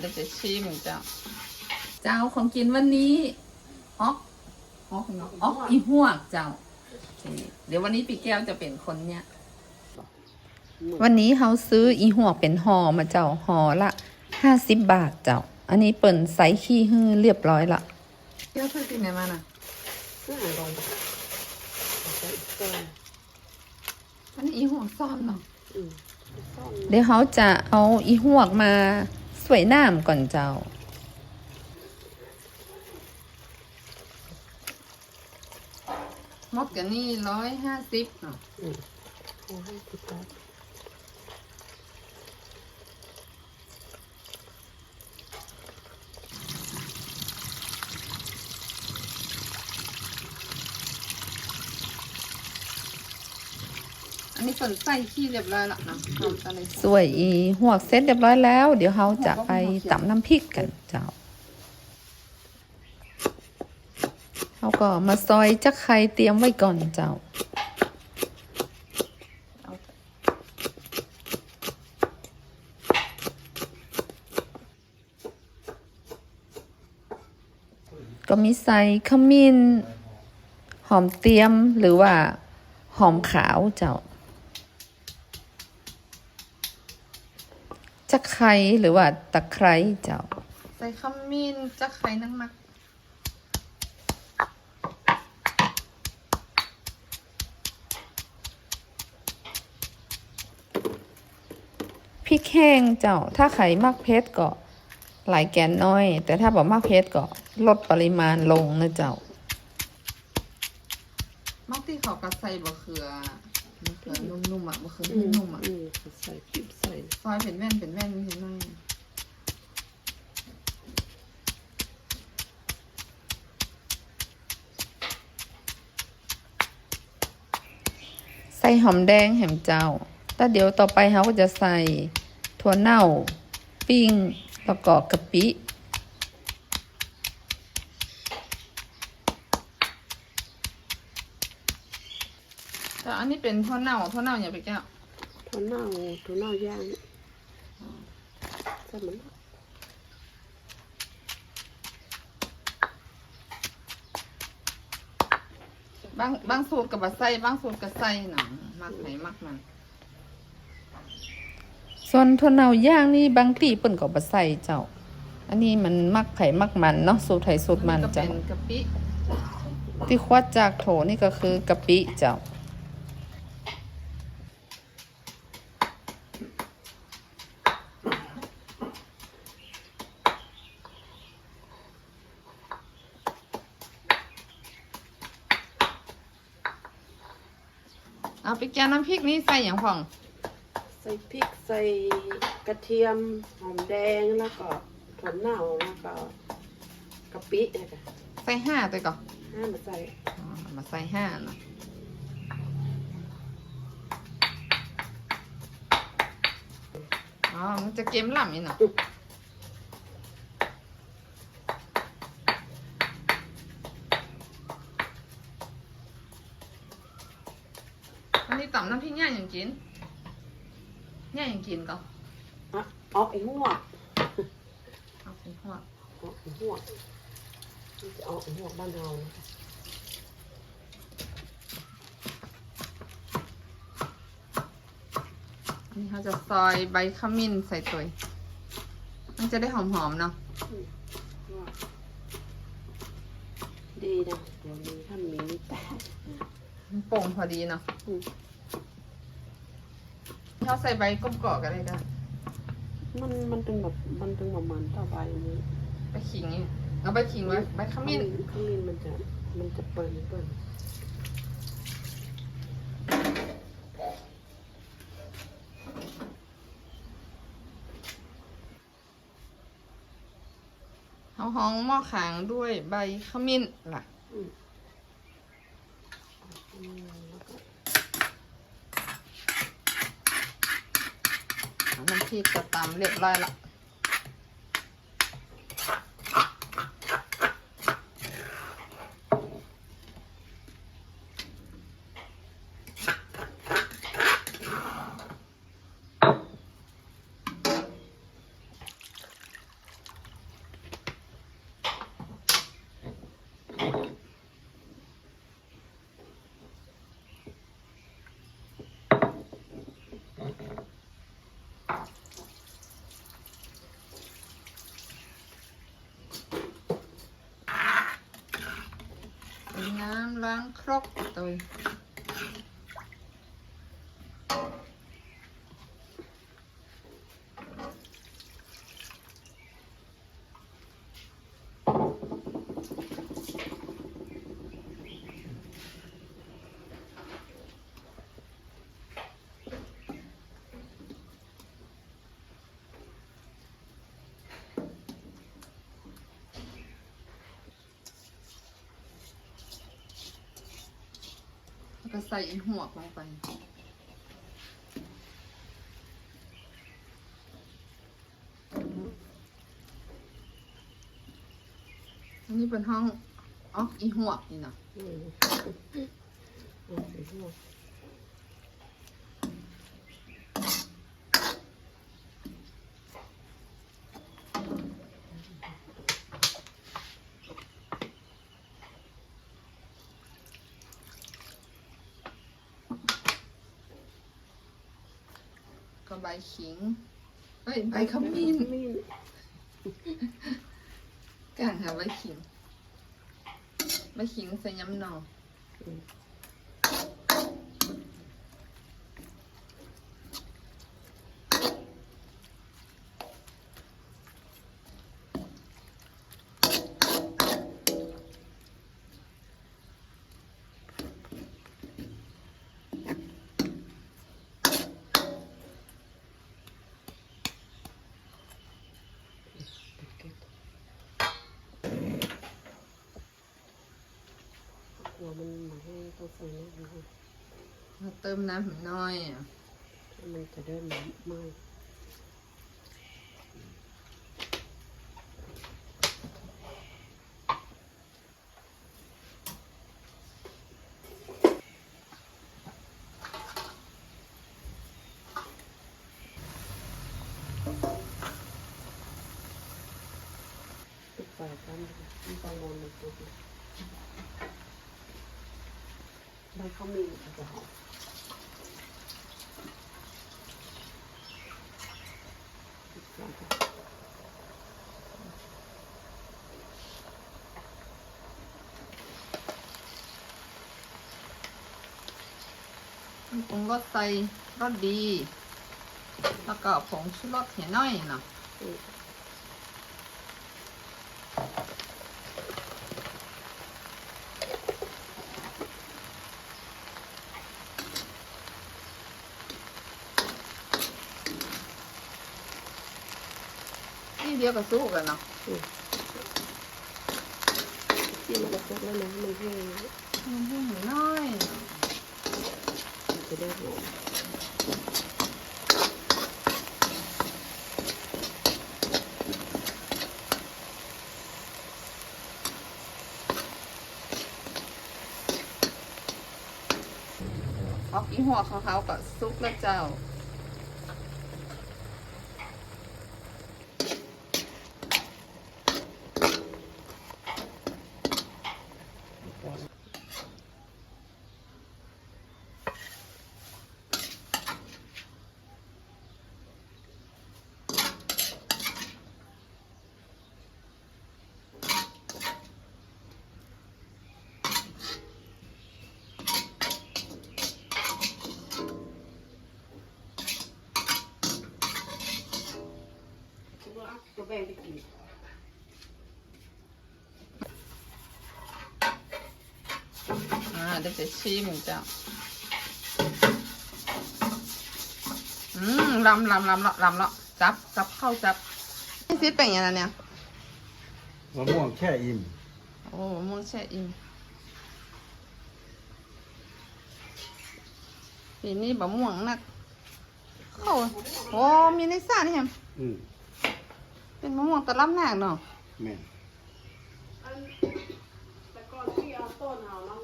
เดี๋ยวจะชิมเจ้า เจ้าของกินวันนี้อ๊อกอ๊อกเนาะอ๊อกอีหวกเจ้าโอเคเดี๋ยววันนี้ปีแก้วจะเป็นคนเนี่ยวันนี้เขาซื้ออีหัวกเป็นห่อมาเจ้าห่อละห้าสิบบาทเจ้า อันนี้เปิ่นไซส์ขี้ฮื้อเรียบร้อยละเจ้าเคยกินไหนมาน่ะน่าลองก็อันนี้อีหัวกซ่อนเนาะอืมซ่อนเดี๋ยวเขาจะเอาอีหัวกมา สวยน้ำก่อนเจ้ามดกันนี่ร้อยห้าสิบเนาะ อืมเอาให้ติดตา อันนี้ฝนใส่ขี้เรียบร้อยละเนาะสวยอีหัวกเสร็จเรียบร้อยแล้ว เดี๋ยวเขาจะไปตำน้ำพริกกันเจ้าเขาก็มาซอยจักไข่เตรียมไว้ก่อนเจ้า ก็มีใส่ขมิ้น หอมเตียมหรือว่า หอมขาวเจ้า จักไคร้หรือว่าตะไคร้เจ้า ใส่ขมิ้นจักไคร้นักมักพริกแห้งเจ้า ถ้าใครมักเผ็ดก็หลายแกนน้อย แต่ถ้าบอกมักเผ็ดก็ลดปริมาณลงนะเจ้ามักที่เขากระใส่บะเขือมะเขือ นุ่มๆอะบะเขืออืมนุ่มๆอะอืมใส่ปิ๊บใส่ซอยเป็นแว่นเป็นแว่นนี่เห็นไหมใส่หอมแดงแหมเจ้าแต่เดี๋ยวต่อไปเขาก็จะใส่ถั่วเน่า ปิ้งแล้วก็กะปิ อันนี้เป็นถั่วเน่าถั่วเน่าอย่าไปแก้วถั่วเน่าถั่วเน่าย่างใส่มันบางบางสูตรกับบะไส้บางสูตรกับไส้หนังมักไหนมักมันส่วนถั่วเน่าย่างนี่บางตีเปิ่นกับบะไส้เจ้า อันนี้มันมักไผ่มักมันเนาะสูตรไทยสูตรมันก็เจ้าเป็นกะปิที่ควัดจากโถนี่ก็คือกะปิเจ้า เอาไปแกงน้ำพริกนี่ใส่อย่างพ่อง ใส่พริกใส่กระเทียมหอมแดงแล้วก็ถั่วเน่าแล้วก็กะปินะคะใส่ห้าตัวก่อนห้ามาใส่อ๋อมาใส่ห้าเนาะอ๋อมันจะเกมล่ำอีกเนาะอันนี้ต่ำน้ำพริ กย่างอย่างกินย่างอย่างกินก่อนอะออกไอ้หัวเอาเป็นหัวออกไอ้หัวนี่จะออกไอ้หัวบ้านเรานะคะอันนี้เขาจะซอยใบขมิ้นใส่ตัวมันจะได้หอมๆเนาะหัวดีนะเดี๋ยวนี้ถ้ามีนี่แตกมันโป่งพอดีเนาะอืม เขาใส่ใบก้มกอกอะไรได้มันมันเป็นแบบมันเป็นแบบมันต่อไปนี้ใบขิงนี่เอาใบขิงไว้ใบขมิ้นขมิ้นมันจะมันจะเปิดเปิดเขาห้องหม้อขางด้วยใบขมิ้นล่ะอืมอืมแล้วก็ น้ำ พริกก็ตามเรียบร้อยละ อ้ ก็ใส่อีหัวกลงไป อันนี้เป็นห้องอ๋ออีหัวนี่นะ อืมเอาไปลว กก็ใบขิงเฮ้ยใบขมิ้นมิ้นกลางหาใบขิงใบขิงใส่ยำหนอ อืม กลัวมันมาให้ต้องใส่น้ำมันแล้วเติมน้ำน่อยน้อยอะมันจะได้ไหมไหมปิดไฟกันมันต้องมองในตัว ใบเขามีจะหอมปิดไฟกันปรุงรสใส่รสดี แล้วก็ผงชูรสเห็นน้อยเนาะ ดียวกับซุกแล้วเนาะที่มันจะซุกแล้วนะมันแห้งมันให้เห็นน้อยเนาะมันจะได้หอมออกอีหัวเขาเขาๆกับซุกแล้วเจ้า งไปกินอ่าเดี๋ยวจะชิมเจ้าอืมลำลำลำละลำละจับจับเข้าจับนี่ซิดเป็นยังไงเนี่ยมะม่วงแช่อิ่มโอ้มะม่วงแช่อิ่มปีนี้บะม่วงนักเข้าโอ้มีในซ่านี่แฮมอืม เป็นมะม่วงตะลับหนักเนาะแม่นอันแต่ก่อนที่เอาต้นเอาน้อง